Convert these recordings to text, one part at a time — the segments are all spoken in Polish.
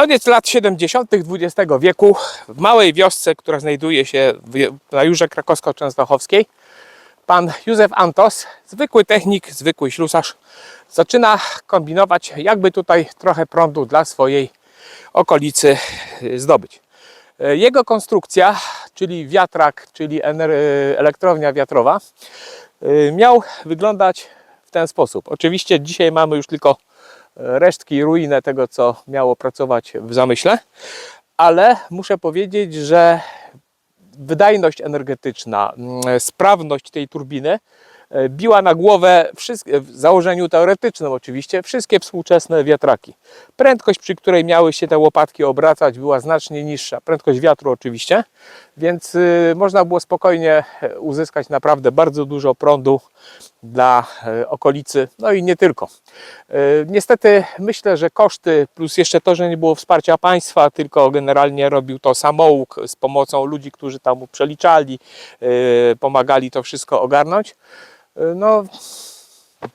Koniec lat 70. XX wieku w małej wiosce, która znajduje się na Jurze Krakowsko-Częstochowskiej, pan Józef Antos, zwykły technik, zwykły ślusarz, zaczyna kombinować, jakby tutaj trochę prądu dla swojej okolicy y, zdobyć. Y, Jego konstrukcja, czyli wiatrak, czyli y, elektrownia wiatrowa, miał wyglądać w ten sposób. Oczywiście dzisiaj mamy już tylko resztki, ruinę tego, co miało pracować w zamyśle, ale muszę powiedzieć, że wydajność energetyczna, mm, sprawność tej turbiny biła na głowę wszystkie, w założeniu teoretycznym oczywiście, wszystkie współczesne wiatraki. Prędkość, przy której miały się te łopatki obracać, była znacznie niższa. Prędkość wiatru oczywiście, więc y, można było spokojnie e, uzyskać naprawdę bardzo dużo prądu dla e, okolicy, no i nie tylko. E, Niestety myślę, że koszty, plus jeszcze to, że nie było wsparcia państwa, tylko generalnie robił to samouk z pomocą ludzi, którzy tam przeliczali, e, pomagali to wszystko ogarnąć. E, No,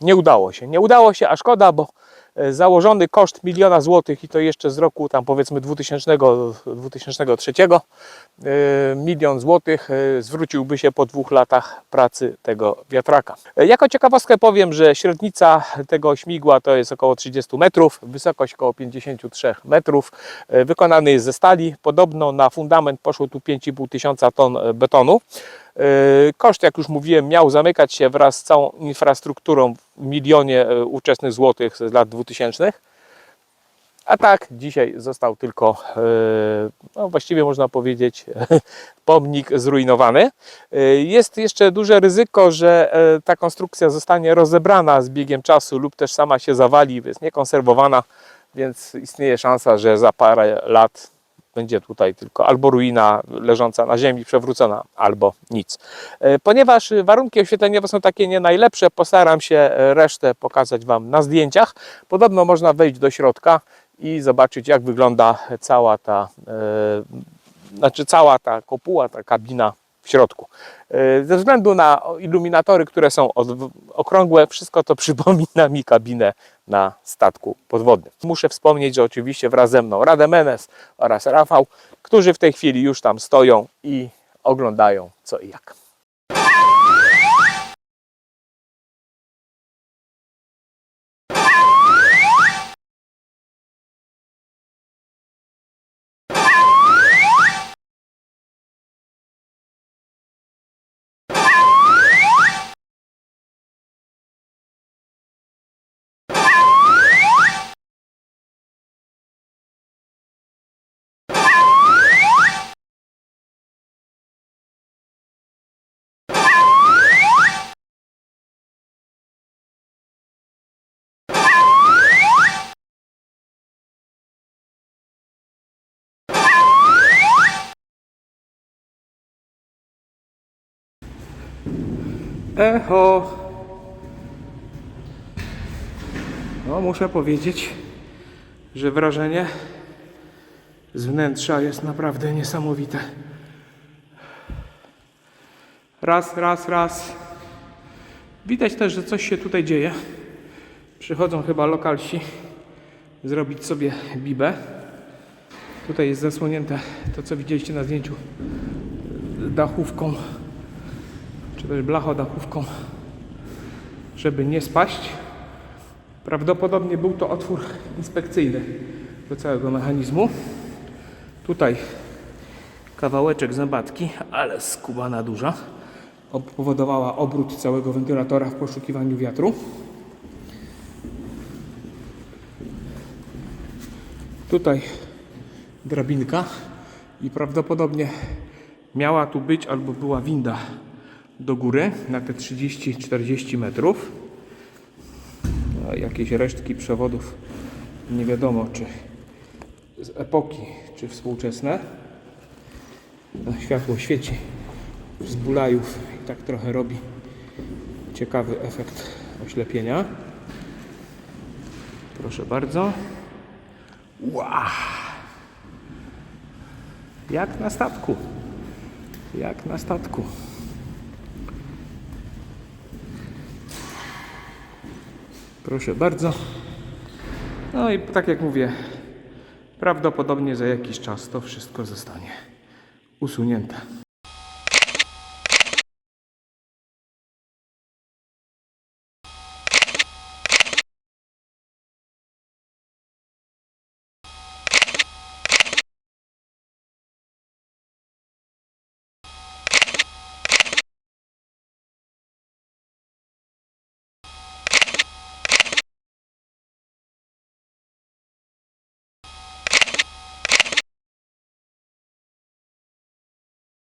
nie udało się. Nie udało się, a szkoda, bo e, założony koszt miliona złotych i to jeszcze z roku tam powiedzmy 2000, 2003 e, milion złotych zwróciłby się po dwóch latach pracy tego wiatraka. Jako ciekawostkę powiem, że średnica tego śmigła to jest około 30 metrów, wysokość około 53 metrów. Wykonany jest ze stali. Podobno na fundament poszło tu 5,5 tysiąca ton betonu. E, Koszt, jak już mówiłem, miał zamykać się wraz z całą infrastrukturą w milionie e, ówczesnych złotych z lat 2000. A tak, dzisiaj został tylko, e, no właściwie można powiedzieć, pomnik zrujnowany. Jest jeszcze duże ryzyko, że ta konstrukcja zostanie rozebrana z biegiem czasu lub też sama się zawali, jest niekonserwowana, więc istnieje szansa, że za parę lat będzie tutaj tylko albo ruina leżąca na ziemi, przewrócona, albo nic. E, Ponieważ warunki oświetleniowe są takie nie najlepsze, postaram się e, resztę pokazać Wam na zdjęciach. Podobno można wejść do środka i zobaczyć, jak wygląda cała ta, e, znaczy cała ta kopuła, ta kabina w środku. E, Ze względu na iluminatory, które są okrągłe, wszystko to przypomina mi kabinę na statku podwodnym. Muszę wspomnieć, że oczywiście wraz ze mną Rademenes oraz Rafał, którzy w tej chwili już tam stoją i oglądają co i jak. Echo. No, muszę powiedzieć, że wrażenie z wnętrza jest naprawdę niesamowite. Raz, raz, raz. Widać też, że coś się tutaj dzieje. Przychodzą chyba lokalsi zrobić sobie bibę. Tutaj jest zasłonięte to, co widzieliście na zdjęciu dachówką czy też blachodachówką, żeby nie spaść. Prawdopodobnie był to otwór inspekcyjny do całego mechanizmu. Tutaj kawałeczek zębatki, ale skubana duża, powodowała obrót całego wentylatora w poszukiwaniu wiatru. Tutaj drabinka i prawdopodobnie miała tu być albo była winda do góry na te 30-40 metrów. Jakieś resztki przewodów nie wiadomo czy z epoki, czy współczesne. No, światło świeci z bulajów i tak trochę robi ciekawy efekt oślepienia. Proszę bardzo. Wow! Jak na statku. Jak na statku. Proszę bardzo. No i tak jak mówię, Prawdopodobnie za jakiś czas to wszystko zostanie usunięte.